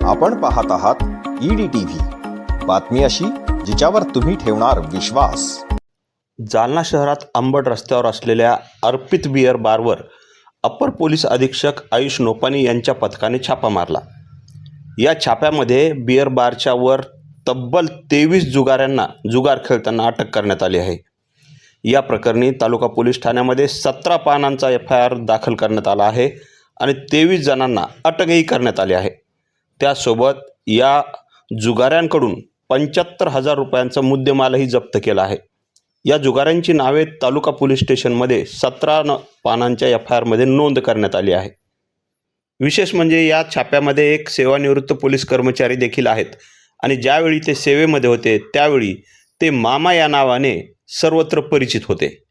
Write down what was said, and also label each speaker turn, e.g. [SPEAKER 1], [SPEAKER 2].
[SPEAKER 1] आपण पाहत आहात ईडी टीव्ही बातमी अशी जिच्यावर तुम्ही ठेवणार विश्वास.
[SPEAKER 2] जालना शहरात अंबड रस्त्यावर असलेल्या अर्पित बियर बारवर अप्पर पोलीस अधीक्षक आयुष नोपानी यांच्या पथकाने छापा मारला. या छाप्यामध्ये बियर बारच्या वर तब्बल तेवीस जुगाऱ्यांना जुगार खेळताना अटक करण्यात आली आहे. या प्रकरणी तालुका पोलीस ठाण्यामध्ये सतरा पानांचा एफ आय आर दाखल करण्यात आला आहे आणि तेवीस जणांना अटकही करण्यात आली आहे. त्यासोबत या जुगाऱ्यांकडून पंच्याहत्तर हजार रुपयांचा मुद्देमालही जप्त केला आहे. या जुगाऱ्यांची नावे तालुका पोलीस स्टेशनमध्ये सतरा न पानांच्या एफ आय आरमध्ये नोंद करण्यात आली आहे. विशेष म्हणजे या छाप्यामध्ये एक सेवानिवृत्त पोलीस कर्मचारी देखील आहेत आणि ज्यावेळी ते सेवेमध्ये होते त्यावेळी ते मामा या नावाने सर्वत्र परिचित होते.